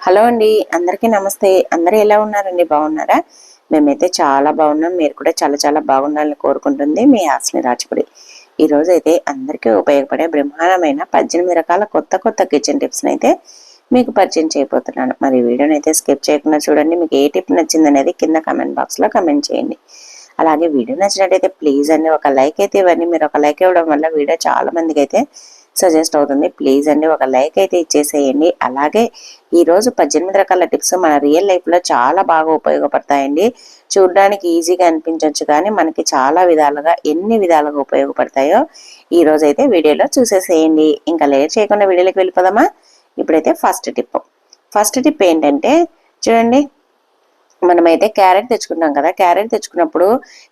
Hello అండి అందరికీ నమస్తే. అందరూ ఎలా ఉన్నారండి? బాగున్నారా? మేమైతే చాలా బాగున్నాం. మీరు కూడా చాలా చాలా బాగుండాలని కోరుకుంటుంది మీ హాస్ని రాజపుడి ఈ రోజు అయితే అందరికీ ఉపయోగపడే బ్రహ్మాండమైన పద్దెనిమిది రకాల కొత్త కొత్త కిచెన్ టిప్స్ని అయితే మీకు పరిచయం చేయబోతున్నాను. మరి వీడియోని అయితే స్కిప్ చేయకుండా చూడండి. మీకు ఏ టిప్ నచ్చింది అనేది కింద కమెంట్ బాక్స్లో కమెంట్ చేయండి. అలాగే వీడియో నచ్చినట్టయితే ప్లీజ్ అండి ఒక లైక్ అయితే ఇవన్నీ మీరు ఒక లైక్ ఇవ్వడం వల్ల వీడియో చాలా మందికి అయితే సజెస్ట్ అవుతుంది. ప్లీజ్ అండి ఒక లైక్ అయితే ఇచ్చేసేయండి. అలాగే ఈరోజు పద్దెనిమిది రకాల టిప్స్ మన రియల్ లైఫ్లో చాలా బాగా ఉపయోగపడతాయండి. చూడడానికి ఈజీగా అనిపించవచ్చు కానీ మనకి చాలా విధాలుగా ఎన్ని విధాలుగా ఉపయోగపడతాయో ఈరోజు అయితే వీడియోలో చూసేసేయండి. ఇంకా లేట్ చేయకుండా వీడియోలోకి వెళ్ళిపోదామా? ఇప్పుడైతే ఫస్ట్ టిప్ ఫస్ట్ టిప్ ఏంటంటే చూడండి మనమైతే క్యారెట్ తెచ్చుకుంటాం కదా క్యారెట్ తెచ్చుకున్నప్పుడు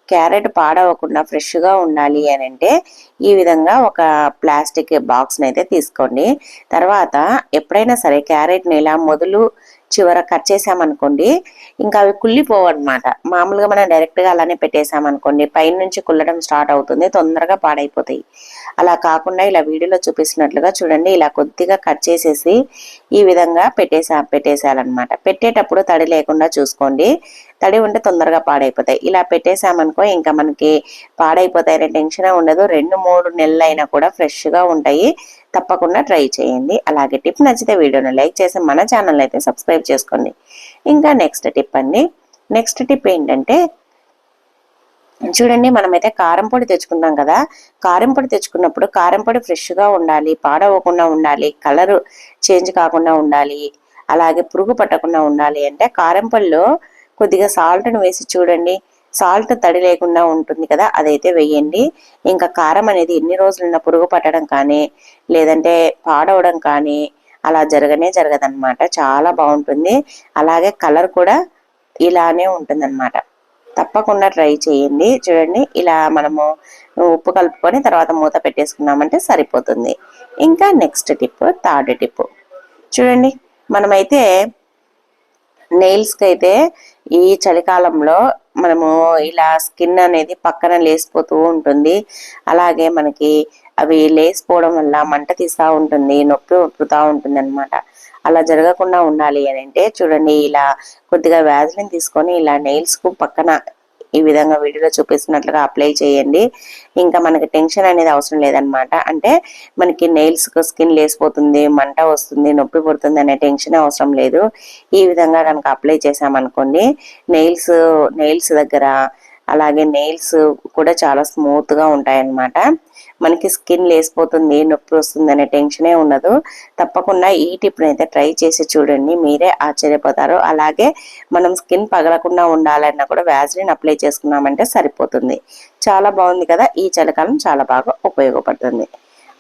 క్యారెట్ పాడవకుండా ఫ్రెష్గా ఉండాలి అని అంటే ఈ విధంగా ఒక ప్లాస్టిక్ బాక్స్ని అయితే తీసుకోండి. తర్వాత ఎప్పుడైనా సరే క్యారెట్ని ఇలా మొదలు చివర కట్ చేసామనుకోండి ఇంకా అవి కుళ్ళిపోవన్నమాట. మామూలుగా మనం డైరెక్ట్గా అలానే పెట్టేసామనుకోండి పైన నుంచి కుల్లడం స్టార్ట్ అవుతుంది తొందరగా పాడైపోతాయి. అలా కాకుండా ఇలా వీడియోలో చూపిస్తున్నట్లుగా చూడండి ఇలా కొద్దిగా కట్ చేసేసి ఈ విధంగా పెట్టేసా పెట్టేసేయాలన్నమాట. పెట్టేటప్పుడు తడి లేకుండా చూసుకోండి. తడి ఉంటే తొందరగా పాడైపోతాయి. ఇలా పెట్టేసామనుకో ఇంకా మనకి పాడైపోతాయనే టెన్షన్ ఉండదు. రెండు మూడు నెలలు అయినా కూడా ఫ్రెష్గా ఉంటాయి. తప్పకుండా ట్రై చేయండి. అలాగే టిప్ నచ్చితే వీడియోని లైక్ చేసి మన ఛానల్ అయితే సబ్స్క్రైబ్ చేసుకోండి. ఇంకా నెక్స్ట్ టిప్ అండి. నెక్స్ట్ టిప్ ఏంటంటే చూడండి మనమైతే కారం పొడి తెచ్చుకుంటాం కదా కారం పొడి తెచ్చుకున్నప్పుడు కారం పొడి ఫ్రెష్గా ఉండాలి పాడవకుండా ఉండాలి కలర్ చేంజ్ కాకుండా ఉండాలి అలాగే పురుగు పట్టకుండా ఉండాలి అంటే కారం పొడిలో కొద్దిగా సాల్ట్ను వేసి చూడండి. సాల్ట్ తడి లేకుండా ఉంటుంది కదా అదైతే వేయండి. ఇంకా కారం అనేది ఎన్ని రోజులున్న పురుగు పట్టడం కానీ లేదంటే పాడవడం కానీ అలా జరగనే జరగదన్నమాట. చాలా బాగుంటుంది. అలాగే కలర్ కూడా ఇలానే ఉంటుందన్నమాట. తప్పకుండా ట్రై చేయండి. చూడండి ఇలా మనము ఉప్పు కలుపుకొని తర్వాత మూత పెట్టేసుకున్నామంటే సరిపోతుంది. ఇంకా నెక్స్ట్ టిప్ థర్డ్ టిప్. చూడండి మనమైతే నెయిల్స్కి అయితే ఈ చలికాలంలో మనము ఇలా స్కిన్ అనేది పక్కన లేసిపోతూ ఉంటుంది. అలాగే మనకి అవి లేసిపోవడం వల్ల మంట తీస్తూ ఉంటుంది నొప్పి ఒప్పుతూ ఉంటుంది అనమాట అలా జరగకుండా ఉండాలి అని అంటే చూడండి ఇలా కొద్దిగా వ్యాజ్లిన్ తీసుకొని ఇలా నెయిల్స్కు పక్కన ఈ విధంగా వీడియోలో చూపిస్తున్నట్లుగా అప్లై చేయండి. ఇంకా మనకి టెన్షన్ అనేది అవసరం లేదనమాట అంటే మనకి నెయిల్స్ స్కిన్ లేసిపోతుంది మంట వస్తుంది నొప్పి పుడుతుంది అనే టెన్షన్ అవసరం లేదు. ఈ విధంగా కనుక అప్లై చేసామనుకోండి నెయిల్స్ నెయిల్స్ దగ్గర అలాగే నెయిల్స్ కూడా చాలా స్మూత్గా ఉంటాయన్నమాట. మనకి స్కిన్ లేసిపోతుంది నొప్పి వస్తుంది అనే టెన్షనే ఉండదు. తప్పకుండా ఈ టిప్ని అయితే ట్రై చేసి చూడండి మీరే ఆశ్చర్యపోతారు. అలాగే మనం స్కిన్ పగలకుండా ఉండాలన్నా కూడా వ్యాజ్లిన్ అప్లై చేసుకున్నామంటే సరిపోతుంది. చాలా బాగుంది కదా ఈ చలికాలం చాలా బాగా ఉపయోగపడుతుంది.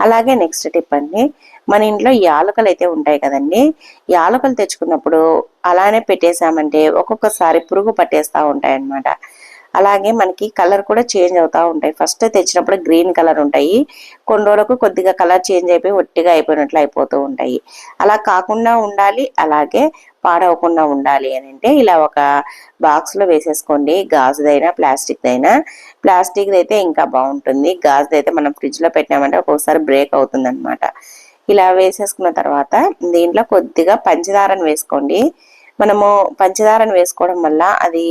అలాగే నెక్స్ట్ టిప్ అండి మన ఇంట్లో యాలకలు అయితే ఉంటాయి కదండి. యాలకలు తెచ్చుకున్నప్పుడు అలానే పెట్టేశామంటే ఒక్కొక్కసారి పురుగు పట్టేస్తూ ఉంటాయి అన్నమాట అలాగే మనకి కలర్ కూడా చేంజ్ అవుతూ ఉంటాయి. ఫస్ట్ తెచ్చినప్పుడు గ్రీన్ కలర్ ఉంటాయి. కొన్ని రోజులకు కొద్దిగా కలర్ చేంజ్ అయిపోయి ఒట్టిగా అయిపోయినట్లు అయిపోతూ ఉంటాయి. అలా కాకుండా ఉండాలి అలాగే పాడవకుండా ఉండాలి అని అంటే ఇలా ఒక బాక్స్లో వేసేసుకోండి. గాజుదైనా ప్లాస్టిక్ ప్లాస్టిక్ది ప్లాస్టిక్ అయితే ఇంకా బాగుంటుంది. గాజుది అయితే మనం ఫ్రిడ్జ్లో పెట్టినామంటే ఒక్కొక్కసారి బ్రేక్ అవుతుంది ఇలా వేసేసుకున్న తర్వాత దీంట్లో కొద్దిగా పంచదారను వేసుకోండి. మనము పంచదారను వేసుకోవడం వల్ల అది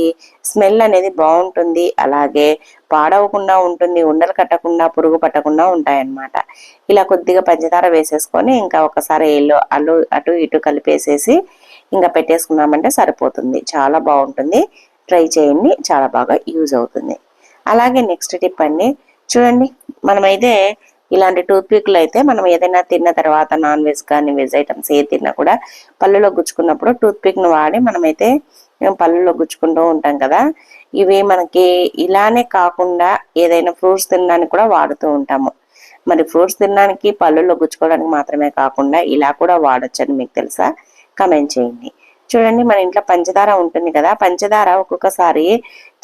స్మెల్ అనేది బాగుంటుంది. అలాగే పాడవకుండా ఉంటుంది ఉండలు కట్టకుండా పురుగు పట్టకుండా ఉంటాయన్నమాట. ఇలా కొద్దిగా పంచదార వేసేసుకొని ఇంకా ఒకసారి ఎల్లో అల్లు అటు ఇటు కలిపేసేసి ఇంకా పెట్టేసుకున్నామంటే సరిపోతుంది. చాలా బాగుంటుంది. ట్రై చేయండి. చాలా బాగా యూజ్ అవుతుంది. అలాగే నెక్స్ట్ టిప్ అండి. చూడండి మనమైతే ఇలాంటి టూత్పిక్లు అయితే మనం ఏదైనా తిన్న తర్వాత నాన్ వెజ్ కానీ వెజ్ ఐటమ్స్ ఏ తిన్నా కూడా పళ్ళులో గుచ్చుకున్నప్పుడు టూత్పిక్ను వాడి మనమైతే పళ్ళులో గుచ్చుకుంటూ ఉంటాం కదా. ఇవి మనకి ఇలానే కాకుండా ఏదైనా ఫ్రూట్స్ తినడానికి కూడా వాడుతూ ఉంటాము. మరి ఫ్రూట్స్ తినడానికి పళ్ళులో గుచ్చుకోవడానికి మాత్రమే కాకుండా ఇలా కూడా వాడొచ్చని మీకు తెలుసా? కమెంట్ చేయండి. చూడండి మన ఇంట్లో పంచదార ఉంటుంది కదా. పంచదార ఒక్కొక్కసారి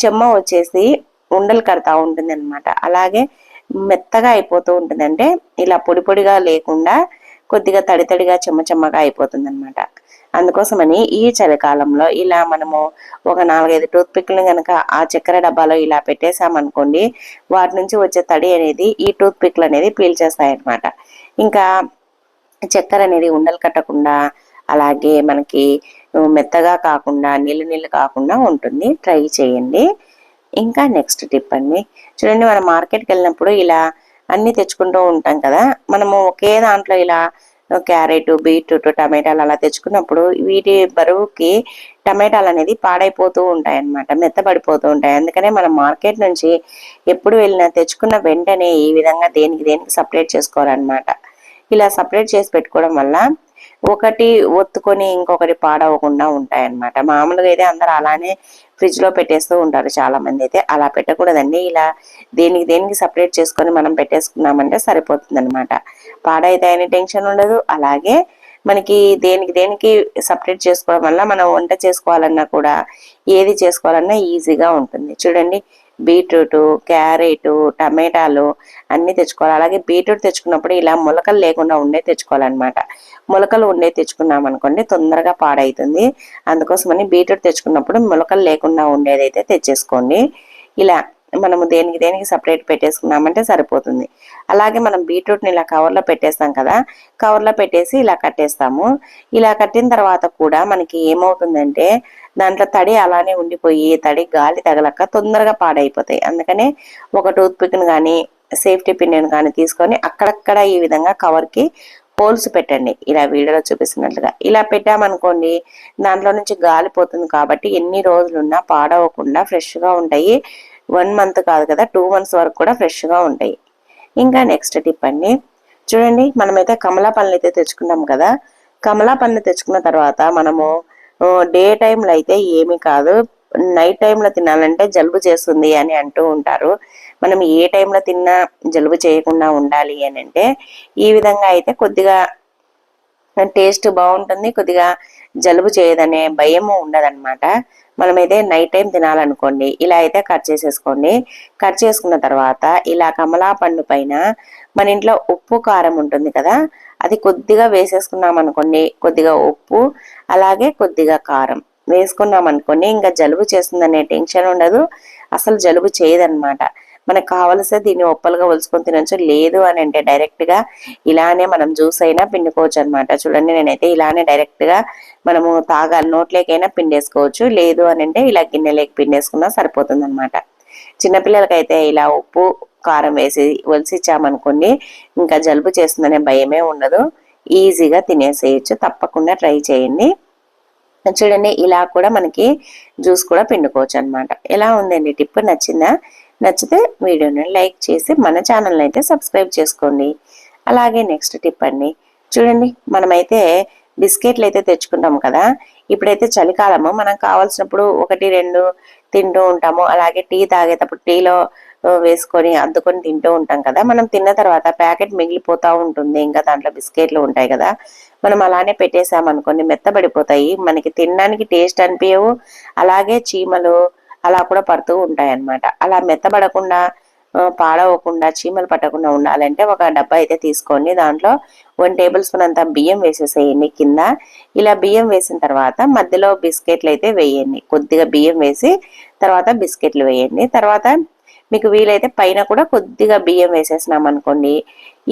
చెమ్మ వచ్చేసి ఉండలు కడతా ఉంటుంది అనమాట అలాగే మెత్తగా అయిపోతూ ఉంటుంది. అంటే ఇలా పొడి పొడిగా లేకుండా కొద్దిగా తడి తడిగా చెమ్మ చెమ్మగా అయిపోతుంది అనమాట అందుకోసమని ఈ చలికాలంలో ఇలా మనము ఒక నాలుగైదు టూత్ పిక్లను కనుక ఆ చక్కెర డబ్బాలో ఇలా పెట్టేసామనుకోండి వాటి నుంచి వచ్చే తడి అనేది ఈ టూత్ పిక్లు అనేది పీల్చేస్తాయి అనమాట ఇంకా చక్కెర అనేది ఉండలు కట్టకుండా అలాగే మనకి మెత్తగా కాకుండా నీళ్ళు నీళ్ళు కాకుండా ఉంటుంది. ట్రై చేయండి. ఇంకా నెక్స్ట్ టిప్ అండి. చూడండి మనం మార్కెట్కి వెళ్ళినప్పుడు ఇలా అన్నీ తెచ్చుకుంటూ ఉంటాం కదా. మనము ఒకే దాంట్లో ఇలా క్యారెట్ బీట్రూట్ టమాటాలు అలా తెచ్చుకున్నప్పుడు వీటి బరువుకి టమాటాలు అనేది పాడైపోతూ ఉంటాయి అన్నమాట మెత్తబడిపోతూ ఉంటాయి. అందుకనే మనం మార్కెట్ నుంచి ఎప్పుడు వెళ్ళినా తెచ్చుకున్న వెంటనే ఈ విధంగా దేనికి దేనికి సపరేట్ చేసుకోవాలన్నమాట. ఇలా సపరేట్ చేసి పెట్టుకోవడం వల్ల ఒకటి ఒత్తుకొని ఇంకొకటి పాడవకుండా ఉంటాయన్నమాట. మామూలుగా అయితే అందరు అలానే ఫ్రిడ్జ్లో పెట్టేస్తూ ఉంటారు చాలా మంది అయితే. అలా పెట్టకూడదండి. ఇలా దేనికి దేనికి సపరేట్ చేసుకొని మనం పెట్టేసుకున్నామంటే సరిపోతుంది అనమాట పాడైతే అయిన టెన్షన్ ఉండదు. అలాగే మనకి దేనికి దేనికి సపరేట్ చేసుకోవడం వల్ల మనం వంట చేసుకోవాలన్నా కూడా ఏది చేసుకోవాలన్నా ఈజీగా ఉంటుంది. చూడండి బీట్రూట్ క్యారెట్ టమాటాలు అన్నీ తెచ్చుకోవాలి. అలాగే బీట్రూట్ తెచ్చుకున్నప్పుడు ఇలా మొలకలు లేకుండా ఉండే తెచ్చుకోవాలన్నమాట. మొలకలు ఉండే తెచ్చుకున్నాం అనుకోండి తొందరగా పాడవుతుంది అందుకోసమని బీట్రూట్ తెచ్చుకున్నప్పుడు మొలకలు లేకుండా ఉండేదైతే తెచ్చేసుకోండి. ఇలా మనము దేనికి దేనికి సపరేట్ పెట్టేసుకున్నామంటే సరిపోతుంది. అలాగే మనం బీట్రూట్ని ఇలా కవర్లో పెట్టేస్తాం కదా కవర్లో పెట్టేసి ఇలా కట్టేస్తాము. ఇలా కట్టిన తర్వాత కూడా మనకి ఏమవుతుందంటే దాంట్లో తడి అలానే ఉండిపోయి తడి గాలి తగలక తొందరగా పాడైపోతాయి. అందుకనే ఒక టూత్పిక్ని కానీ సేఫ్టీ పిన్ కానీ తీసుకొని అక్కడక్కడ ఈ విధంగా కవర్కి హోల్స్ పెట్టండి. ఇలా వీడియోలో చూపిస్తున్నట్లుగా. ఇలా పెట్టామనుకోండి దాంట్లో నుంచి గాలి పోతుంది కాబట్టి ఎన్ని రోజులున్నా పాడవకుండా ఫ్రెష్గా ఉంటాయి. వన్ మంత్ కాదు కదా టూ మంత్స్ వరకు కూడా ఫ్రెష్గా ఉంటాయి. ఇంకా నెక్స్ట్ టిప్ అండి. చూడండి మనమైతే కమలా పళ్ళు అయితే తెచ్చుకున్నాం కదా. కమలా పళ్ళు తెచ్చుకున్న తర్వాత మనము డే టైంలో అయితే ఏమీ కాదు. నైట్ టైంలో తినాలంటే జలుబు చేస్తుంది అని అంటూ ఉంటారు. మనం ఏ టైంలో తిన్నా జలుబు చేయకుండా ఉండాలి అని అంటే ఈ విధంగా అయితే కొద్దిగా టేస్ట్ బాగుంటుంది కొద్దిగా జలుబు చేయదనే భయము ఉండదన్నమాట. మనమైతే నైట్ టైం తినాలనుకోండి ఇలా అయితే కట్ చేసేసుకోండి. కట్ చేసుకున్న తర్వాత ఇలా కమలా పండు పైన మన ఇంట్లో ఉప్పు కారం ఉంటుంది కదా అది కొద్దిగా వేసేసుకున్నాం అనుకోండి కొద్దిగా ఉప్పు అలాగే కొద్దిగా కారం వేసుకున్నాం అనుకోండి ఇంకా జలుబు చేస్తుందనే టెన్షన్ ఉండదు. అసలు జలుబు చేయదనమాట మనకు కావలసే దీన్ని ఒప్పలుగా ఒలుచుకొని తినొచ్చు. లేదు అని అంటే డైరెక్ట్గా ఇలానే మనం జ్యూస్ అయినా పిండుకోవచ్చు అనమాట చూడండి నేనైతే ఇలానే డైరెక్ట్గా మనము తాగాలి నోట్లేకైనా పిండేసుకోవచ్చు. లేదు అని అంటే ఇలా గిన్నెలోకి పిండేసుకున్నా సరిపోతుంది అనమాట చిన్నపిల్లలకైతే ఇలా ఉప్పు కారం వేసి ఒలిసిచ్చామనుకోండి ఇంకా జలుబు చేస్తుందనే భయమే ఉండదు. ఈజీగా తినేసేయచ్చు. తప్పకుండా ట్రై చేయండి. చూడండి ఇలా కూడా మనకి జ్యూస్ కూడా పిండుకోవచ్చు అనమాట ఎలా ఉందండి? టిప్ నచ్చిందా? నచ్చితే వీడియోని లైక్ చేసి మన ఛానల్ని అయితే సబ్స్క్రైబ్ చేసుకోండి. అలాగే నెక్స్ట్ టిప్ అండి. చూడండి మనమైతే బిస్కెట్లు అయితే తెచ్చుకుంటాం కదా. ఇప్పుడైతే చలికాలము మనం కావాల్సినప్పుడు ఒకటి రెండు తింటూ ఉంటాము. అలాగే టీ తాగేటప్పుడు టీలో వేసుకొని అద్దుకొని తింటూ ఉంటాం కదా. మనం తిన్న తర్వాత ప్యాకెట్ మిగిలిపోతూ ఉంటుంది. ఇంకా దాంట్లో బిస్కెట్లు ఉంటాయి కదా. మనం అలానే పెట్టేసామనుకోండి మెత్తబడిపోతాయి. మనకి తినడానికి టేస్ట్ అనిపించవు అలాగే చీమలు అలా కూడా పడుతూ ఉంటాయి అన్నమాట అలా మెత్తబడకుండా పాడవకుండా చీమలు పట్టకుండా ఉండాలంటే ఒక డబ్బా అయితే తీసుకోండి. దాంట్లో వన్ టేబుల్ స్పూన్ అంత బియ్యం వేసేసేయండి కింద. ఇలా బియ్యం వేసిన తర్వాత మధ్యలో బిస్కెట్లు అయితే వేయండి. కొద్దిగా బియ్యం వేసి తర్వాత బిస్కెట్లు వేయండి. తర్వాత మీకు వీలైతే పైన కూడా కొద్దిగా బియ్యం వేసేసినాం అనుకోండి.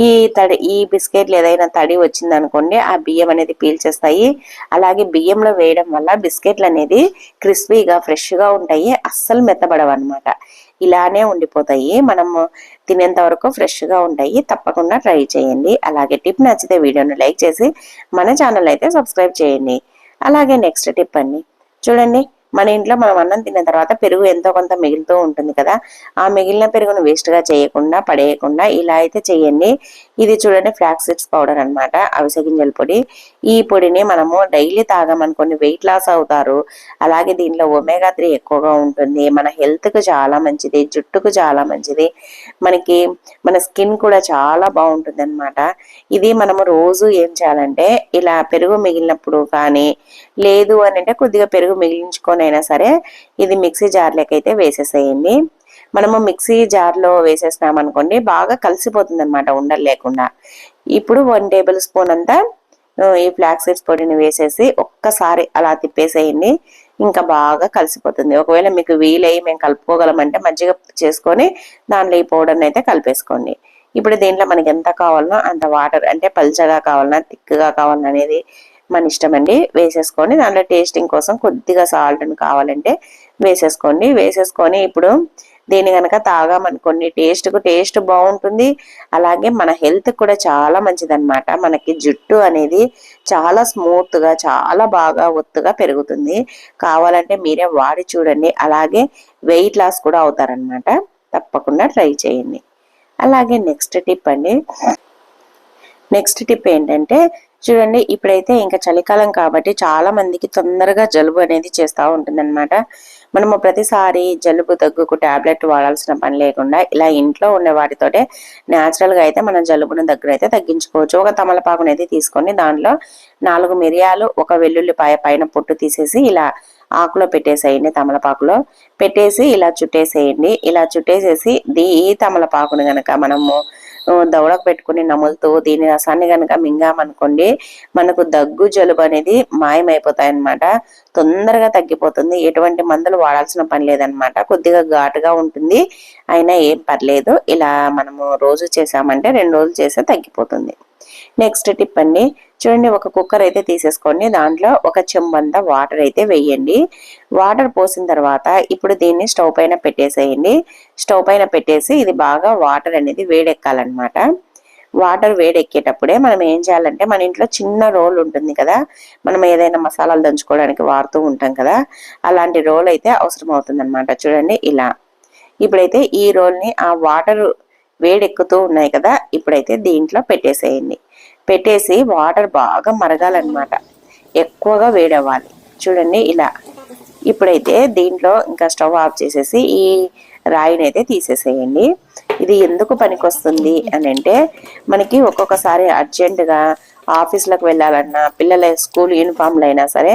ఈ తడి ఈ బిస్కెట్లు ఏదైనా తడి వచ్చింది అనుకోండి ఆ బియ్యం అనేది పీల్చేస్తాయి. అలాగే బియ్యంలో వేయడం వల్ల బిస్కెట్లు అనేది క్రిస్పీగా ఫ్రెష్గా ఉంటాయి. అస్సలు మెత్తబడవు అనమాట ఇలానే ఉండిపోతాయి. మనము తినేంత వరకు ఫ్రెష్గా ఉంటాయి. తప్పకుండా ట్రై చేయండి. అలాగే టిప్ నచ్చితే వీడియోను లైక్ చేసి మన ఛానల్ అయితే సబ్స్క్రైబ్ చేయండి. అలాగే నెక్స్ట్ టిప్ అండి. చూడండి మన ఇంట్లో మనం అన్నం తిన్న తర్వాత పెరుగు ఎంతో కొంత మిగులుతూ ఉంటుంది కదా. ఆ మిగిలిన పెరుగును వేస్ట్గా చేయకుండా పడేయకుండా ఇలా అయితే చేయండి. ఇది చూడండి ఫ్లాక్ సీడ్స్ పౌడర్ అనమాట అవిసె గింజల పొడి. ఈ పొడిని మనము డైలీ తాగామనుకోండి వెయిట్ లాస్ అవుతారు. అలాగే దీనిలో ఒమేగా త్రీ ఎక్కువగా ఉంటుంది. మన హెల్త్కు చాలా మంచిది జుట్టుకు చాలా మంచిది. మనకి మన స్కిన్ కూడా చాలా బాగుంటుంది అనమాట ఇది మనము రోజు ఏం చేయాలంటే ఇలా పెరుగు మిగిలినప్పుడు కానీ లేదు అని అంటే కొద్దిగా పెరుగు మిగిలించుకొని అయినా సరే ఇది మిక్సీ జార్లోకి అయితే వేసేసేయండి. మనము మిక్సీ జార్లో వేసేసినాం అనుకోండి బాగా కలిసిపోతుంది అనమాట ఉండలు లేకుండా. ఇప్పుడు వన్ టేబుల్ స్పూన్ అంతా ఈ ఫ్లాక్ సీడ్స్ పొడిని వేసేసి ఒక్కసారి అలా తిప్పేసేయండి. ఇంకా బాగా కలిసిపోతుంది. ఒకవేళ మీకు వీలై మేము కలుపుకోగలమంటే మజ్జిగ చేసుకొని దాంట్లో ఈ పౌడర్ని అయితే కలిపేసుకోండి. ఇప్పుడు దీంట్లో మనకి ఎంత కావాలనో అంత వాటర్ అంటే పల్చగా కావాలన్నా థిక్గా కావాలన్నా అనేది మన ఇష్టం అండి వేసేసుకొని దాంట్లో టేస్టింగ్ కోసం కొద్దిగా సాల్ట్ కావాలంటే వేసేసుకోండి. వేసేసుకొని ఇప్పుడు దీన్ని కనుక తాగామనుకోండి టేస్ట్కు టేస్ట్ బాగుంటుంది. అలాగే మన హెల్త్ కూడా చాలా మంచిదన్నమాట. మనకి జుట్టు అనేది చాలా స్మూత్గా చాలా బాగా ఒత్తుగా పెరుగుతుంది. కావాలంటే మీరే వాడి చూడండి. అలాగే వెయిట్ లాస్ కూడా అవుతారనమాట తప్పకుండా ట్రై చేయండి. అలాగే నెక్స్ట్ టిప్ అండి. నెక్స్ట్ టిప్ ఏంటంటే చూడండి ఇప్పుడైతే ఇంకా చలికాలం కాబట్టి చాలా మందికి తొందరగా జలుబు అనేది చేస్తూ ఉంటుందన్నమాట. మనము ప్రతిసారి జలుబు దగ్గుకు టాబ్లెట్ వాడాల్సిన పని లేకుండా ఇలా ఇంట్లో ఉండే వాటితోటే న్యాచురల్గా అయితే మనం జలుబును దగ్గర అయితే తగ్గించుకోవచ్చు. ఒక తమలపాకుని అయితే తీసుకొని దాంట్లో నాలుగు మిరియాలు ఒక వెల్లుల్లిపాయ పైన పొట్టు తీసేసి ఇలా ఆకులో పెట్టేసేయండి తమలపాకులో. పెట్టేసి ఇలా చుట్టేసేయండి. ఇలా చుట్టేసేసి దీ ఈ తమలపాకుని గనక మనము దవడకు పెట్టుకుని నములుతూ దీని రసాన్ని కనుక మింగామనుకోండి మనకు దగ్గు జలుబు అనేది మాయమైపోతాయి అనమాట తొందరగా తగ్గిపోతుంది. ఎటువంటి మందులు వాడాల్సిన పని లేదనమాట కొద్దిగా ఘాటుగా ఉంటుంది. అయినా ఏం పర్లేదు. ఇలా మనము రోజు చేసామంటే రెండు రోజులు చేస్తే తగ్గిపోతుంది. నెక్స్ట్ టిప్ అండి. చూడండి ఒక కుక్కర్ అయితే తీసేసుకోండి. దాంట్లో ఒక చెంబంత వాటర్ అయితే వేయండి. వాటర్ పోసిన తర్వాత ఇప్పుడు దీన్ని స్టవ్ పైన పెట్టేసేయండి. స్టవ్ పైన పెట్టేసి ఇది బాగా వాటర్ అనేది వేడెక్కాలన్నమాట. వాటర్ వేడెక్కేటప్పుడే మనం ఏం చేయాలంటే మన ఇంట్లో చిన్న రోల్ ఉంటుంది కదా మనం ఏదైనా మసాలాలు దంచుకోవడానికి వాడుతూ ఉంటాం కదా అలాంటి రోల్ అయితే అవసరం అవుతుంది అనమాట చూడండి ఇలా. ఇప్పుడైతే ఈ రోల్ని ఆ వాటర్ వేడెక్కుతూ ఉన్నాయి కదా ఇప్పుడైతే దీంట్లో పెట్టేసేయండి. పెట్టేసి వాటర్ బాగా మరగాలన్నమాట. ఎక్కువగా వేడవ్వాలి. చూడండి ఇలా. ఇప్పుడైతే దీంట్లో ఇంకా స్టవ్ ఆఫ్ చేసేసి ఈ రాయిని అయితే తీసేసేయండి. ఇది ఎందుకు పనికొస్తుంది అని అంటే మనకి ఒక్కొక్కసారి అర్జెంటుగా ఆఫీస్లకు వెళ్ళాలన్నా పిల్లల స్కూల్ యూనిఫామ్లు అయినా సరే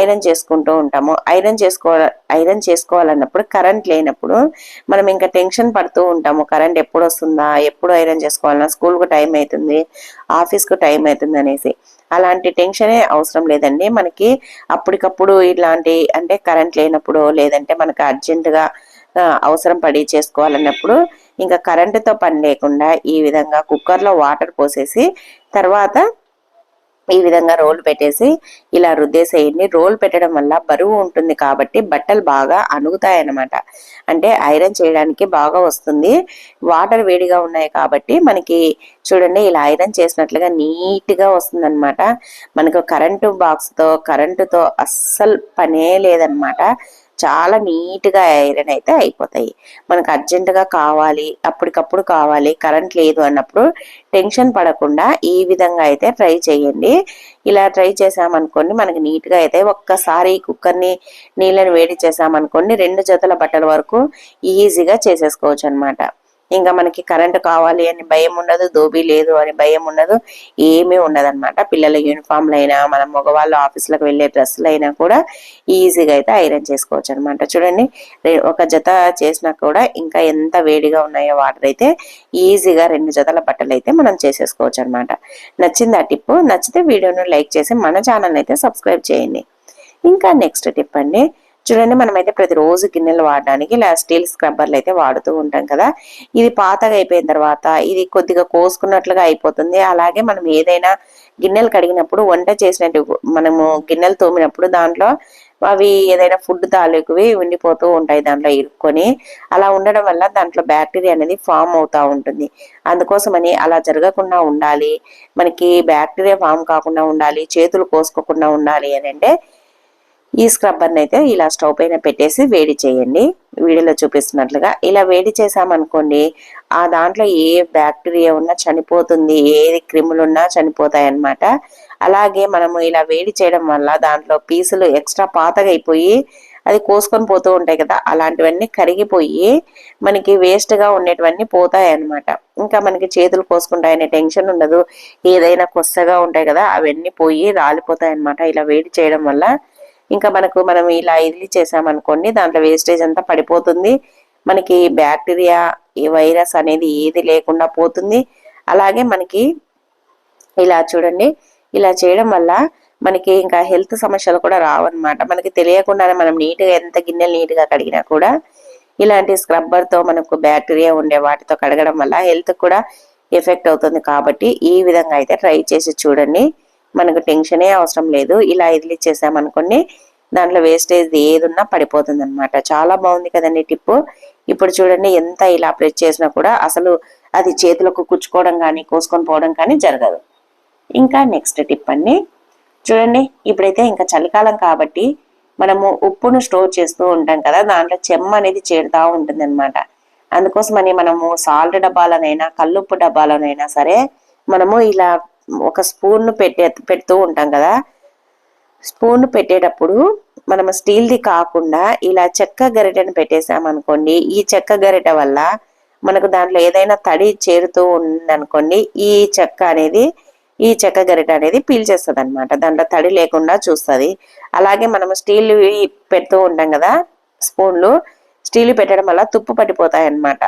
ఐరన్ చేసుకుంటూ ఉంటాము. ఐరన్ చేసుకోవాలి ఐరన్ చేసుకోవాలన్నప్పుడు కరెంట్ లేనప్పుడు మనం ఇంకా టెన్షన్ పడుతూ ఉంటాము. కరెంట్ ఎప్పుడు వస్తుందా ఎప్పుడు ఐరన్ చేసుకోవాలన్నా? స్కూల్కు టైం అవుతుంది ఆఫీస్కు టైం అవుతుంది అనేసి. అలాంటి టెన్షనే అవసరం లేదండి. మనకి అప్పటికప్పుడు ఇలాంటి అంటే కరెంట్ లేనప్పుడు లేదంటే మనకు అర్జెంటుగా అవసరం పడి చేసుకోవాలన్నప్పుడు ఇంకా కరెంటుతో పని లేకుండా ఈ విధంగా కుక్కర్లో వాటర్ పోసేసి తర్వాత ఈ విధంగా రోల్ పెట్టేసి ఇలా రుద్దేసేయండి. రోల్ పెట్టడం వల్ల బరువు ఉంటుంది కాబట్టి బట్టలు బాగా అణుగుతాయి అన్నమాట అంటే ఐరన్ చేయడానికి బాగా వస్తుంది. వాటర్ వేడిగా ఉన్నాయి కాబట్టి మనకి చూడండి ఇలా ఐరన్ చేసినట్లుగా నీట్గా వస్తుంది అనమాట మనకు కరెంటు బాక్స్తో కరెంటుతో అస్సలు పనే లేదనమాట చాలా నీట్గా ఐరన్ అయితే అయిపోతాయి. మనకు అర్జెంటుగా కావాలి అప్పటికప్పుడు కావాలి కరెంట్ లేదు అన్నప్పుడు టెన్షన్ పడకుండా ఈ విధంగా అయితే ట్రై చేయండి. ఇలా ట్రై చేసామనుకోండి మనకి నీట్గా అయితే ఒక్కసారి కుక్కర్ని నీళ్ళని వేడి చేసామనుకోండి రెండు జతల బట్టల వరకు ఈజీగా చేసేసుకోవచ్చు అనమాట ఇంకా మనకి కరెంట్ కావాలి అని భయం ఉండదు దోబీ లేదు అని భయం ఉండదు ఏమీ ఉండదన్నమాట. పిల్లల యూనిఫామ్లు అయినా మన మగవాళ్ళు ఆఫీసులకు వెళ్ళే డ్రెస్సులు అయినా కూడా ఈజీగా అయితే ఐరన్ చేసుకోవచ్చు అనమాట చూడండి ఒక జత చేసినా కూడా ఇంకా ఎంత వేడిగా ఉన్నాయో వాటర్ అయితే ఈజీగా రెండు జతల బట్టలు అయితే మనం చేసేసుకోవచ్చు అనమాట నచ్చింది ఆ టిప్ నచ్చితే వీడియోను లైక్ చేసి మన ఛానల్ అయితే సబ్స్క్రైబ్ చేయండి. ఇంకా నెక్స్ట్ టిప్ అండి చూడండి మనమైతే ప్రతిరోజు గిన్నెలు వాడడానికి ఇలా స్టీల్ స్క్రబ్బర్లు అయితే వాడుతూ ఉంటాం కదా. ఇది పాతగా అయిపోయిన తర్వాత ఇది కొద్దిగా కోసుకున్నట్లుగా అయిపోతుంది. అలాగే మనం ఏదైనా గిన్నెలు కడిగినప్పుడు వంట చేసినట్టు మనము గిన్నెలు తోమినప్పుడు దాంట్లో అవి ఏదైనా ఫుడ్ తాలూకువి ఉండిపోతూ ఉంటాయి దాంట్లో ఇరుక్కొని. అలా ఉండడం వల్ల దాంట్లో బ్యాక్టీరియా అనేది ఫామ్ అవుతూ ఉంటుంది. అందుకోసమని అలా జరగకుండా ఉండాలి. మనకి బ్యాక్టీరియా ఫామ్ కాకుండా ఉండాలి. చేతులు కోసుకోకుండా ఉండాలి అని అంటే ఈ స్క్రబ్బర్ని అయితే ఇలా స్టవ్ పైన పెట్టేసి వేడి చేయండి. వీడియోలో చూపిస్తున్నట్లుగా ఇలా వేడి చేసామనుకోండి ఆ దాంట్లో ఏ బ్యాక్టీరియా ఉన్నా చనిపోతుంది ఏది క్రిములు ఉన్నా చనిపోతాయి అన్నమాట అలాగే మనము ఇలా వేడి చేయడం వల్ల దాంట్లో పీసులు ఎక్స్ట్రా పాతగైపోయి అది కోసుకొని పోతూ ఉంటాయి కదా అలాంటివన్నీ కరిగిపోయి మనకి వేస్ట్గా ఉండేటివన్నీ పోతాయి అనమాట ఇంకా మనకి చేతులు కోసుకుంటాయనే టెన్షన్ ఉండదు. ఏదైనా కొత్తగా ఉంటాయి కదా అవన్నీ పోయి రాలిపోతాయి అనమాట ఇలా వేడి చేయడం వల్ల ఇంకా మనకు మనం ఇలా ఇడ్లీ చేసామనుకోండి దాంట్లో వేస్టేజ్ అంతా పడిపోతుంది. మనకి బ్యాక్టీరియా ఈ వైరస్ అనేది ఏది లేకుండా పోతుంది. అలాగే మనకి ఇలా చూడండి ఇలా చేయడం వల్ల మనకి ఇంకా హెల్త్ సమస్యలు కూడా రావన్నమాట. మనకి తెలియకుండానే మనం నీట్గా ఎంత గిన్నెలు నీట్గా కడిగినా కూడా ఇలాంటి స్క్రబ్బర్తో మనకు బ్యాక్టీరియా ఉండే వాటితో కడగడం వల్ల హెల్త్ కూడా ఎఫెక్ట్ అవుతుంది కాబట్టి ఈ విధంగా అయితే ట్రై చేసి చూడండి. మనకు టెన్షనే అవసరం లేదు. ఇలా ఇదిలిచ్చేసామనుకోండి దాంట్లో వేస్టేజ్ ఏది ఉన్నా పడిపోతుంది అనమాట చాలా బాగుంది కదండి టిప్పు ఇప్పుడు చూడండి ఎంత ఇలా ప్రెస్ చేసినా కూడా అసలు అది చేతులకు కుచ్చుకోవడం కానీ కోసుకొని పోవడం కానీ జరగదు. ఇంకా నెక్స్ట్ టిప్ అండి. చూడండి ఇప్పుడైతే ఇంకా చలికాలం కాబట్టి మనము ఉప్పును స్టోర్ చేస్తూ ఉంటాం కదా దాంట్లో చెమ్మ అనేది చేరుతూ ఉంటుంది అనమాట అందుకోసమని మనము సాల్ట్ డబ్బాలనైనా కల్లుప్పు డబ్బాలనైనా సరే మనము ఇలా ఒక స్పూన్ పెట్టే పెడుతూ ఉంటాం కదా. స్పూన్ పెట్టేటప్పుడు మనం స్టీల్ది కాకుండా ఇలా చెక్క గరిటెను పెట్టేసామనుకోండి ఈ చెక్క గరిట వల్ల మనకు దాంట్లో ఏదైనా తడి చేరుతూ ఉందనుకోండి ఈ చెక్క అనేది ఈ చెక్క గరిట అనేది పీల్చేస్తుంది అనమాట దాంట్లో తడి లేకుండా చూస్తుంది. అలాగే మనం స్టీల్ పెడుతూ ఉంటాం కదా స్పూన్లు. స్టీల్ పెట్టడం వల్ల తుప్పు పట్టిపోతాయి అనమాట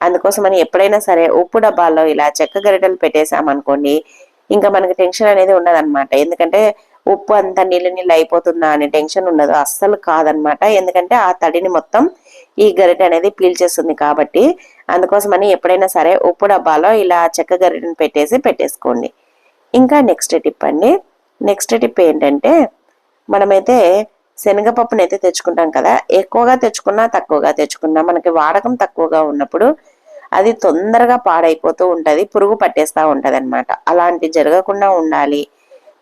అందుకోసమని ఎప్పుడైనా సరే ఉప్పు డబ్బాల్లో ఇలా చెక్క గరిటెలు పెట్టేసామనుకోండి ఇంకా మనకి టెన్షన్ అనేది ఉండదన్నమాట. ఎందుకంటే ఉప్పు అంతా నీళ్ళు నీళ్ళు అయిపోతుందా అనే టెన్షన్ ఉండదు. అస్సలు కాదనమాట ఎందుకంటే ఆ తడిని మొత్తం ఈ గరిటె అనేది పీల్చేస్తుంది కాబట్టి అందుకోసమని ఎప్పుడైనా సరే ఉప్పు డబ్బాలో ఇలా చెక్క గరిటెని పెట్టేసి పెట్టేసుకోండి. ఇంకా నెక్స్ట్ టిప్ అండి. నెక్స్ట్ టిప్ ఏంటంటే మనమైతే శనగపప్పునైతే తెచ్చుకుంటాం కదా. ఎక్కువగా తెచ్చుకున్నా తక్కువగా తెచ్చుకున్నా మనకి వాడకం తక్కువగా ఉన్నప్పుడు అది తొందరగా పాడైపోతూ ఉంటుంది పురుగు పట్టేస్తూ ఉంటుంది అనమాట అలాంటి జరగకుండా ఉండాలి.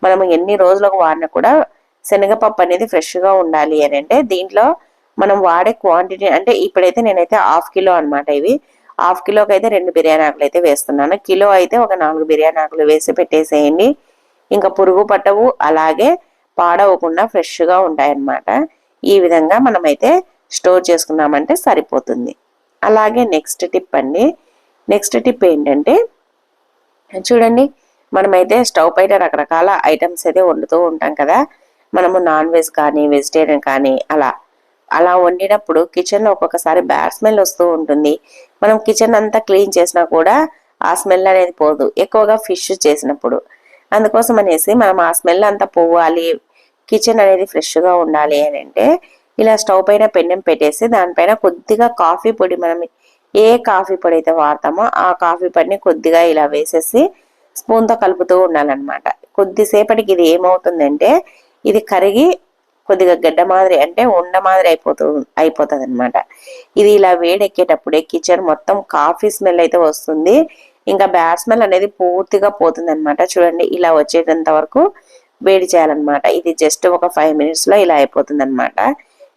మనం ఎన్ని రోజులకు వాడినా కూడా శనగపప్పు అనేది ఫ్రెష్గా ఉండాలి అని అంటే దీంట్లో మనం వాడే క్వాంటిటీ అంటే ఇప్పుడైతే నేనైతే హాఫ్ కిలో అనమాట ఇవి. హాఫ్ కిలోకి అయితే రెండు బిర్యానీ ఆకులు అయితే వేస్తున్నాను. కిలో అయితే ఒక నాలుగు బిర్యానీ ఆకులు వేసి పెట్టేసేయండి. ఇంకా పురుగు పట్టవు అలాగే పాడవకుండా ఫ్రెష్గా ఉంటాయన్నమాట. ఈ విధంగా మనమైతే స్టోర్ చేసుకున్నామంటే సరిపోతుంది. అలాగే నెక్స్ట్ టిప్ అండి. నెక్స్ట్ టిప్ ఏంటంటే చూడండి మనమైతే స్టవ్ పైన రకరకాల ఐటమ్స్ అయితే వండుతూ ఉంటాం కదా. మనము నాన్ వెజ్ కానీ వెజిటేరియన్ కానీ అలా. అలా వండినప్పుడు కిచెన్లో ఒక్కొక్కసారి బ్యాడ్ స్మెల్ వస్తూ ఉంటుంది. మనం కిచెన్ అంతా క్లీన్ చేసినా కూడా ఆ స్మెల్ అనేది పోదు. ఎక్కువగా ఫిష్ చేసినప్పుడు. అందుకోసం అనేసి మనం ఆ స్మెల్ అంతా పోవాలి. కిచెన్ అనేది ఫ్రెష్గా ఉండాలి అని అంటే ఇలా స్టవ్ పైన పెన్నెం పెట్టేసి దానిపైన కొద్దిగా కాఫీ పొడి మనం ఏ కాఫీ పొడి అయితే వాడతామో ఆ కాఫీ పొడిని కొద్దిగా ఇలా వేసేసి స్పూన్తో కలుపుతూ ఉండాలన్నమాట. కొద్దిసేపటికి ఇది ఏమవుతుందంటే ఇది కరిగి కొద్దిగా గడ్డ మాదిరి అంటే ఉండ మాదిరి అయిపోతూ అయిపోతుంది అనమాట ఇది ఇలా వేడెక్కేటప్పుడే కిచెన్ మొత్తం కాఫీ స్మెల్ అయితే వస్తుంది. ఇంకా బ్యాడ్ స్మెల్ అనేది పూర్తిగా పోతుంది అనమాట చూడండి ఇలా వచ్చేటంత వరకు వేడి చేయాలన్నమాట. ఇది జస్ట్ ఒక ఫైవ్ మినిట్స్లో ఇలా అయిపోతుంది అనమాట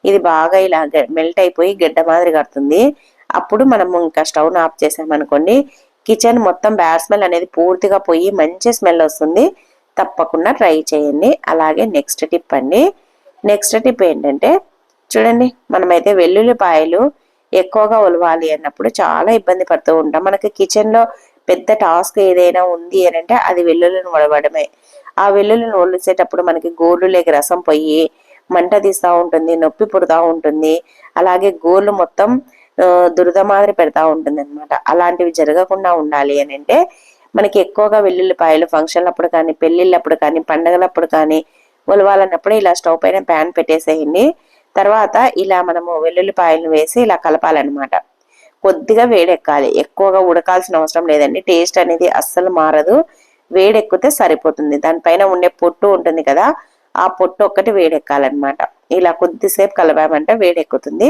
ఇది బాగా ఇలా మెల్ట్ అయిపోయి గడ్డ మాదిరి కడుతుంది. అప్పుడు మనం ఇంకా స్టవ్ ఆఫ్ చేసామనుకోండి కిచెన్ మొత్తం బ్యాడ్ స్మెల్ అనేది పూర్తిగా పోయి మంచి స్మెల్ వస్తుంది. తప్పకుండా ట్రై చేయండి. అలాగే నెక్స్ట్ టిప్ అండి. నెక్స్ట్ టిప్ ఏంటంటే చూడండి మనమైతే వెల్లుల్లిపాయలు ఎక్కువగా ఒలవాలి అన్నప్పుడు చాలా ఇబ్బంది పడుతూ ఉంటాం. మనకి కిచెన్లో పెద్ద టాస్క్ ఏదైనా ఉంది అని అంటే అది వెల్లుల్లిని ఉడవడమే ఆ వెల్లుల్లిని ఒలిసేటప్పుడు మనకి గోళ్ళు లేక రసం పోయి మంట తీస్తూ ఉంటుంది నొప్పి పుడుతూ ఉంటుంది అలాగే గోళ్ళు మొత్తం దురద మాదిరి పెడతా ఉంటుంది అనమాట అలాంటివి జరగకుండా ఉండాలి అని అంటే మనకి ఎక్కువగా వెల్లుల్లిపాయలు ఫంక్షన్లప్పుడు కానీ పెళ్ళిళ్ళప్పుడు కానీ పండగలప్పుడు కానీ ఉలవాలన్నప్పుడు ఇలా స్టవ్ పైన ప్యాన్ పెట్టేసేయండి. తర్వాత ఇలా మనము వెల్లుల్లిపాయలను వేసి ఇలా కలపాలన్నమాట. కొద్దిగా వేడెక్కాలి. ఎక్కువగా ఉడకాల్సిన అవసరం లేదండి. టేస్ట్ అనేది అస్సలు మారదు. వేడెక్కితే సరిపోతుంది. దానిపైన ఉండే పొట్టు ఉంటుంది కదా ఆ పొట్టు ఒక్కటి వేడెక్కాలన్నమాట. ఇలా కొద్దిసేపు కలపామంటే వేడెక్కుతుంది.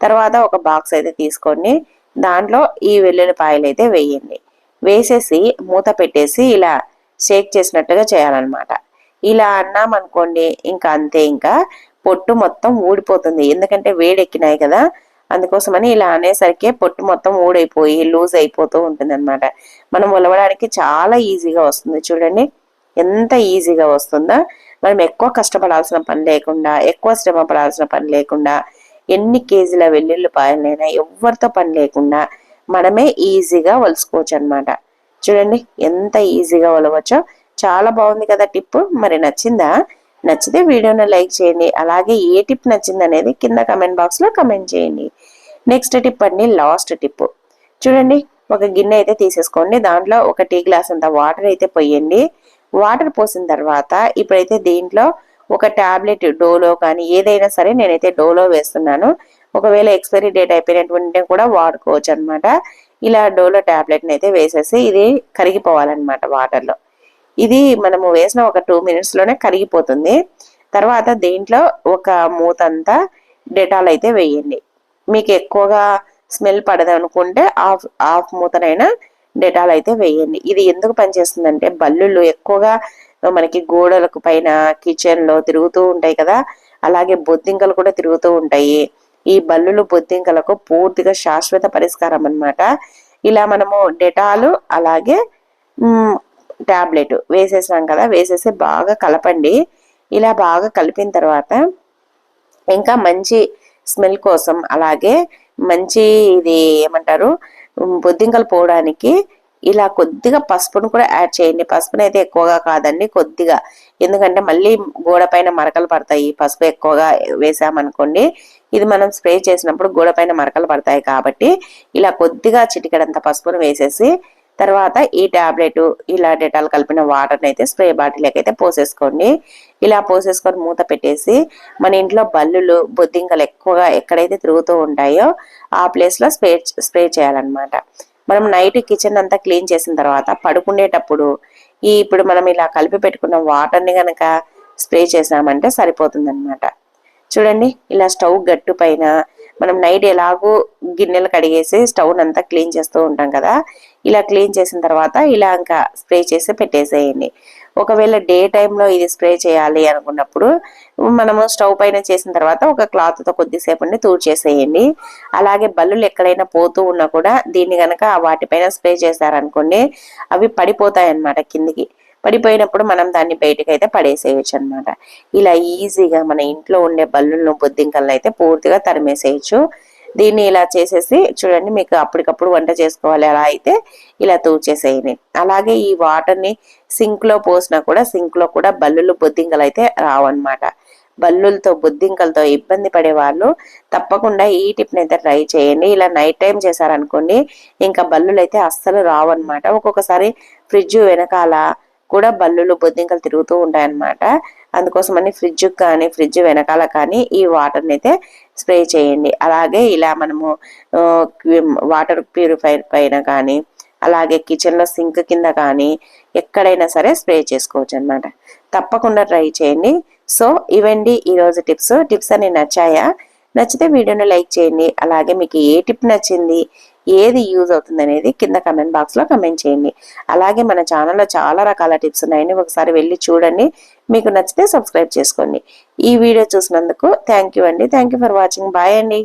తర్వాత ఒక బాక్స్ అయితే తీసుకోండి దాంట్లో ఈ వెల్లుల్లిపాయలు అయితే వేయండి. వేసేసి మూత పెట్టేసి ఇలా షేక్ చేసినట్టుగా చేయాలన్నమాట. ఇలా అన్నాం అనుకోండి ఇంకా అంతే ఇంకా పొట్టు మొత్తం ఊడిపోతుంది. ఎందుకంటే వేడెక్కినాయి కదా అందుకోసమని ఇలా అనేసరికి పొట్టు మొత్తం ఊడైపోయి లూజ్ అయిపోతూ ఉంటుంది అనమాట మనం ఉలవడానికి చాలా ఈజీగా వస్తుంది. చూడండి ఎంత ఈజీగా వస్తుందో? మనం ఎక్కువ కష్టపడాల్సిన పని లేకుండా ఎక్కువ శ్రమ పడాల్సిన పని లేకుండా ఎన్ని కేజీల వెల్లుల్లిపాయలైనా ఎవరితో పని లేకుండా మనమే ఈజీగా వలుసుకోవచ్చు అనమాట చూడండి ఎంత ఈజీగా వలవచ్చో. చాలా బాగుంది కదా టిప్. మరి నచ్చిందా? నచ్చితే వీడియోని లైక్ చేయండి. అలాగే ఏ టిప్ నచ్చింది అనేది కింద కమెంట్ బాక్స్లో కమెంట్ చేయండి. నెక్స్ట్ టిప్ అండి లాస్ట్ టిప్. చూడండి ఒక గిన్నె అయితే తీసేసుకోండి. దాంట్లో ఒక టీ గ్లాస్ అంత వాటర్ అయితే పోయండి. వాటర్ పోసిన తర్వాత ఇప్పుడైతే దీంట్లో ఒక టాబ్లెట్ డోలో కానీ ఏదైనా సరే నేనైతే డోలో వేస్తున్నాను. ఒకవేళ ఎక్స్పైరీ డేట్ అయిపోయినటువంటి కూడా వాడుకోవచ్చు అనమాట ఇలా డోలో టాబ్లెట్ని అయితే వేసేసి ఇది కరిగిపోవాలన్నమాట వాటర్లో. ఇది మనము వేసిన ఒక టూ మినిట్స్లోనే కరిగిపోతుంది. తర్వాత దీంట్లో ఒక మూత అంతా డెటాల్ అయితే వేయండి. మీకు ఎక్కువగా స్మెల్ పడదనుకుంటే ఆఫ్ హాఫ్ హాఫ్ మూతనైనా డెటాల్ అయితే వేయండి. ఇది ఎందుకు పనిచేస్తుందంటే బల్లులు ఎక్కువగా మనకి గోడలకు పైన కిచెన్లో తిరుగుతూ ఉంటాయి కదా అలాగే బొద్దింకలు కూడా తిరుగుతూ ఉంటాయి. ఈ బల్లులు బొద్దింకలకు పూర్తిగా శాశ్వత పరిష్కారం అన్నమాట. ఇలా మనము డెటాలు అలాగే ట్యాబ్లెట్ వేసేసాం కదా వేసేసి బాగా కలపండి. ఇలా బాగా కలిపిన తర్వాత ఇంకా మంచి స్మెల్ కోసం అలాగే మంచి ఇది ఏమంటారు బొద్దింకలు పోవడానికి ఇలా కొద్దిగా పసుపును కూడా యాడ్ చేయండి. పసుపుని అయితే ఎక్కువగా కాదండి కొద్దిగా. ఎందుకంటే మళ్ళీ గోడ పైన మరకలు పడతాయి. పసుపు ఎక్కువగా వేసామనుకోండి ఇది మనం స్ప్రే చేసినప్పుడు గోడ పైన మరకలు పడతాయి కాబట్టి ఇలా కొద్దిగా చిటికడంత పసుపును వేసేసి తర్వాత ఈ టాబ్లెట్ ఇలా డెటాల్ కలిపిన వాటర్ని అయితే స్ప్రే బాటిల్కి అయితే పోసేసుకోండి. ఇలా పోసేసుకొని మూత పెట్టేసి మన ఇంట్లో బల్లులు బొద్దింకలు ఎక్కువగా ఎక్కడైతే తిరుగుతూ ఉంటాయో ఆ ప్లేస్లో స్ప్రే స్ప్రే చేయాలన్నమాట. మనం నైట్ కిచెన్ అంతా క్లీన్ చేసిన తర్వాత పడుకునేటప్పుడు ఈ ఇప్పుడు మనం ఇలా కలిపి పెట్టుకున్న వాటర్ని కనుక స్ప్రే చేసామంటే సరిపోతుంది అనమాట చూడండి ఇలా స్టవ్ గట్టు పైన మనం నైట్ ఎలాగో గిన్నెలు కడిగేసి స్టవ్ అంతా క్లీన్ చేస్తూ ఉంటాం కదా ఇలా క్లీన్ చేసిన తర్వాత ఇలా ఇంకా స్ప్రే చేసి పెట్టేసేయండి. ఒకవేళ డే టైంలో ఇది స్ప్రే చేయాలి అనుకున్నప్పుడు మనము స్టవ్ పైన చేసిన తర్వాత ఒక క్లాత్తో కొద్దిసేపు తూడ్చేసేయండి అలాగే బల్లులు ఎక్కడైనా పోతూ ఉన్నా కూడా దీన్ని కనుక వాటిపైన స్ప్రే చేశారనుకోండి అవి పడిపోతాయి అన్నమాట కిందికి. పడిపోయినప్పుడు మనం దాన్ని బయటకు అయితే పడేసేయచ్చు అనమాట ఇలా ఈజీగా మన ఇంట్లో ఉండే బల్లులను బొద్దింకలను అయితే పూర్తిగా తరిమేసేయచ్చు. దీన్ని ఇలా చేసేసి చూడండి మీకు అప్పటికప్పుడు వంట చేసుకోవాలి. అలా అయితే ఇలా తూచేసేయండి. అలాగే ఈ వాటర్ని సింక్లో పోసినా కూడా సింక్లో కూడా బల్లులు బొద్దింకలు అయితే రావన్నమాట. బల్లులతో బుద్ధింకలతో ఇబ్బంది పడే వాళ్ళు తప్పకుండా ఈ టిప్ని అయితే ట్రై చేయండి. ఇలా నైట్ టైం చేశారనుకోండి ఇంకా బల్లులు అయితే అస్సలు రావన్నమాట. ఒక్కొక్కసారి ఫ్రిడ్జ్ వెనకాల కూడా బల్లులు బొద్దింకలు తిరుగుతూ ఉంటాయన్నమాట. అందుకోసమని ఫ్రిడ్జ్ కానీ ఫ్రిడ్జ్ వెనకాల కానీ ఈ వాటర్ని అయితే స్ప్రే చేయండి. అలాగే ఇలా మనము వాటర్ ప్యూరిఫైర్ పైన కానీ అలాగే కిచెన్లో సింక్ కింద కానీ ఎక్కడైనా సరే స్ప్రే చేసుకోవచ్చు అనమాట తప్పకుండా ట్రై చేయండి. సో ఇవండి ఈరోజు టిప్స్. టిప్స్ అన్ని నచ్చాయా? నచ్చితే వీడియోని లైక్ చేయండి. అలాగే మీకు ఏ టిప్ నచ్చింది? ఏది యూజ్ అవుతుంది అనేది కింద కమెంట్ బాక్స్లో కమెంట్ చేయండి. అలాగే మన ఛానల్లో చాలా రకాల టిప్స్ ఉన్నాయని ఒకసారి వెళ్ళి చూడండి. మీకు నచ్చితే సబ్స్క్రైబ్ చేసుకోండి. ఈ వీడియో చూసినందుకు థ్యాంక్ అండి. థ్యాంక్ ఫర్ వాచింగ్ బాయ్ అండి.